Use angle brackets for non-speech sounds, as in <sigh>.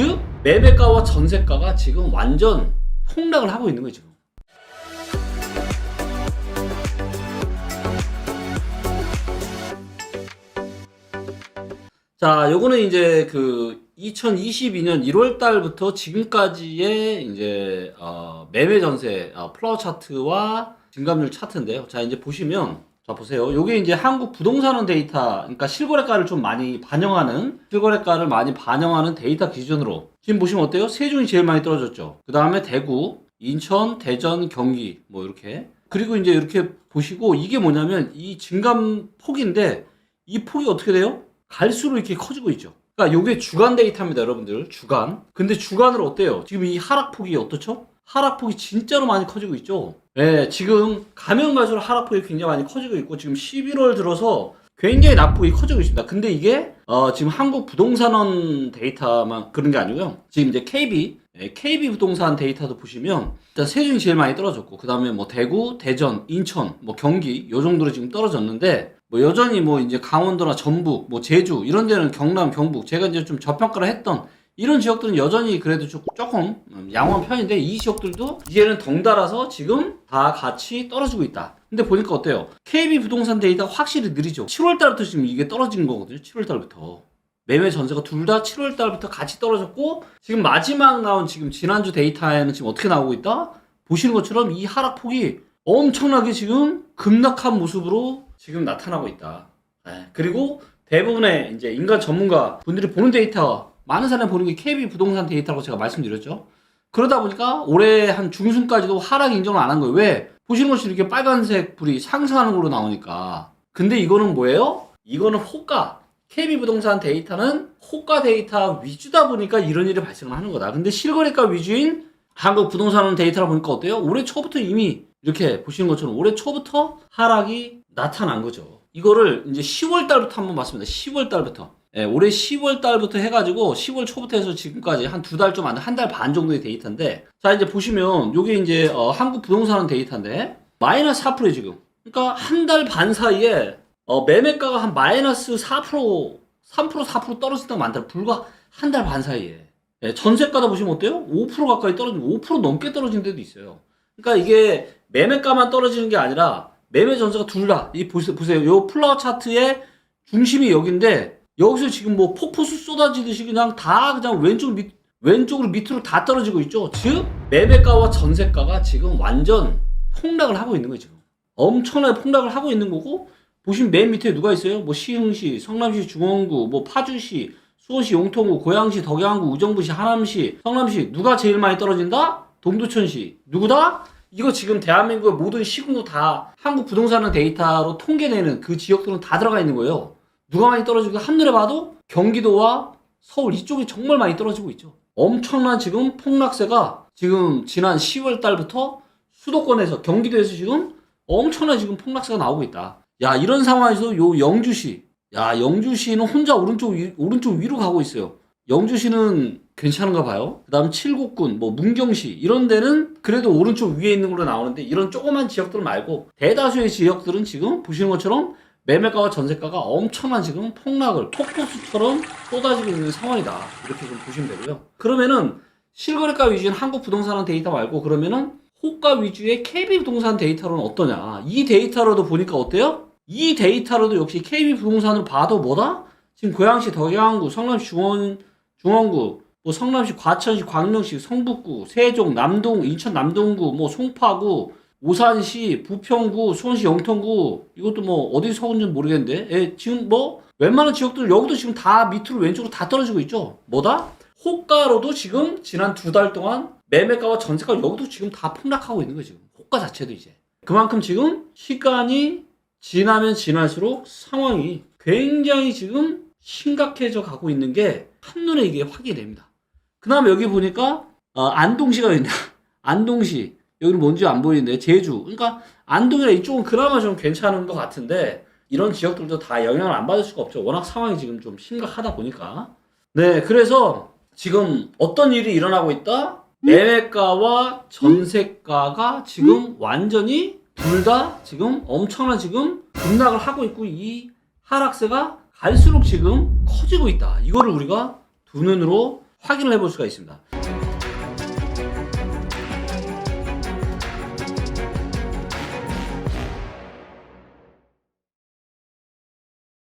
즉 매매가와 전세가가 지금 완전 폭락을 하고 있는 지금. 자, 요거는 이제 그 2022년 1월 달부터 지금까지의 이제 어, 매매 전세 어, 플라워 차트와 증감률 차트인데요. 자, 이제 보시면 자, 보세요. 요게 이제 한국 부동산원 데이터, 그러니까 실거래가를 좀 많이 반영하는, 실거래가를 많이 반영하는 데이터 기준으로. 지금 보시면 어때요? 세종이 제일 많이 떨어졌죠. 그 다음에 대구, 인천, 대전, 경기, 뭐 이렇게. 그리고 이제 이렇게 보시고, 이게 뭐냐면 이 증감 폭인데, 이 폭이 어떻게 돼요? 갈수록 이렇게 커지고 있죠. 그러니까 요게 주간 데이터입니다, 여러분들. 주간. 근데 주간으로 어때요? 지금 이 하락폭이 어떻죠? 하락폭이 진짜로 많이 커지고 있죠. 네, 지금 가면 갈수록 하락폭이 굉장히 많이 커지고 있고 지금 11월 들어서 굉장히 낙폭이 커지고 있습니다. 근데 이게 어, 지금 한국 부동산원 데이터만 그런 게 아니고요. 지금 이제 KB 예, KB 부동산 데이터도 보시면 일단 세종이 제일 많이 떨어졌고 그 다음에 뭐 대구, 대전, 인천, 뭐 경기 요 정도로 지금 떨어졌는데 뭐 여전히 뭐 이제 강원도나 전북, 뭐 제주 이런 데는 경남, 경북 제가 이제 좀 저평가를 했던 이런 지역들은 여전히 그래도 조- 조금 음, 양호한 편인데 이 지역들도 이제는 덩달아서 지금 다 같이 떨어지고 있다. 근데 보니까 어때요? KB 부동산 데이터 확실히 느리죠. 7월 달부터 지금 이게 떨어진 거거든요. 7월 달부터. 매매 전세가 둘 다 7월 달부터 같이 떨어졌고 지금 마지막 나온 지금 지난주 데이터에는 지금 어떻게 나오고 있다? 보시는 것처럼 이 하락폭이 엄청나게 지금 급락한 모습으로 지금 나타나고 있다. 예, 그리고 대부분의 이제 인간 전문가 분들이 보는 데이터 많은 사람이 보는 게 KB 부동산 데이터라고 제가 말씀드렸죠. 그러다 보니까 올해 한 중순까지도 하락 인정을 안 한 거예요. 왜? 보시는 것처럼 이렇게 빨간색 불이 상승하는 걸로 나오니까. 근데 이거는 뭐예요? 이거는 호가. KB 부동산 데이터는 호가 데이터 위주다 보니까 이런 일이 발생을 하는 거다. 근데 실거래가 위주인 한국 부동산 데이터를 보니까 어때요? 올해 초부터 이미 이렇게 보시는 것처럼 올해 초부터 하락이 나타난 거죠. 이거를 이제 10월 달부터 한번 봤습니다. 10월 달부터. 예, 올해 10월 달부터 해가지고 10월 초부터 해서 지금까지 한 두 달 좀 안 돼, 한 달 반 정도의 데이터인데, 자, 이제 보시면, 요게 이제, 어, 한국 부동산 데이터인데, 마이너스 4%에요, 지금. 그러니까 한 달 반 사이에, 어, 매매가가 한 마이너스 4%, 3% 4% 떨어졌다가 많다. 불과 한 달 반 사이에. 예, 전세가도 보시면 어때요? 5% 가까이 떨어지고, 5% 넘게 떨어진 데도 있어요. 그러니까 이게 매매가만 떨어지는 게 아니라, 매매 전세가 둘 다, 이 보세요. 요 플라워 차트의 중심이 여긴데, 여기서 지금 뭐 폭포수 쏟아지듯이 그냥 다 그냥 왼쪽 밑 왼쪽으로 밑으로 다 떨어지고 있죠. 즉 매매가와 전세가가 지금 완전 폭락을 하고 있는. 지금 엄청나게 폭락을 하고 있는 거고 보시면 맨 밑에 누가 있어요? 뭐 시흥시, 성남시, 중원구, 뭐 파주시, 수원시, 용통구, 고양시, 덕양구, 우정부시, 하남시, 성남시 누가 제일 많이 떨어진다? 동두천시 누구다? 이거 지금 대한민국의 모든 시군구 다 한국 부동산 데이터로 통계내는 그 지역들은 다 들어가 있는 거예요. 누가 많이 떨어지고 한눈에 봐도 경기도와 서울 이쪽이 정말 많이 떨어지고 있죠. 엄청난 지금 폭락세가 지금 지난 10월 달부터 수도권에서 경기도에서 지금 엄청난 지금 폭락세가 나오고 있다. 야 이런 상황에서 요 영주시, 야 영주시는 혼자 오른쪽 위, 오른쪽 위로 가고 있어요. 영주시는 괜찮은가 봐요. 그다음 칠곡군, 뭐 문경시 이런 데는 그래도 오른쪽 위에 있는 걸로 나오는데 이런 조그만 지역들 말고 대다수의 지역들은 지금 보시는 것처럼 매매가와 전세가가 엄청난 지금 폭락을 폭포수처럼 쏟아지고 있는 상황이다. 이렇게 좀 보시면 되고요. 그러면은 실거래가 위주인 한국 부동산 데이터 말고 그러면은 호가 위주의 KB 부동산 데이터로는 어떠냐? 이 데이터로도 보니까 어때요? 이 데이터로도 역시 KB 부동산을 봐도 뭐다? 지금 고양시 덕양구, 성남시 중원 중원구, 뭐 성남시 과천시, 광명시, 성북구, 세종, 남동, 인천 남동구, 뭐 송파구, 오산시, 부평구, 수원시 영통구 이것도 뭐 어디 서군지 모르겠는데 예, 지금 뭐 웬만한 지역들 여기도 지금 다 밑으로 왼쪽으로 다 떨어지고 있죠. 뭐다? 호가로도 지금 지난 두 달 동안 매매가와 전세가 여기도 지금 다 폭락하고 있는 거예요. 지금 호가 자체도 이제 그만큼 지금 시간이 지나면 지날수록 상황이 굉장히 지금 심각해져 가고 있는 게 한눈에 이게 확인이 됩니다. 그 다음에 여기 보니까 어, 안동시가 있네. <laughs> 안동시 여기는 뭔지 안 보이는데 제주. 그러니까 안동이나 이쪽은 그나마 좀 괜찮은 것 같은데 이런 지역들도 다 영향을 안 받을 수가 없죠. 워낙 상황이 지금 좀 심각하다 보니까. 네 그래서 지금 어떤 일이 일어나고 있다? 매매가와 전세가가 지금 완전히 둘 다 지금 엄청난 지금 급락을 하고 있고 이 하락세가 갈수록 지금 커지고 있다. 이거를 우리가 두 눈으로 확인을 해볼 수가 있습니다.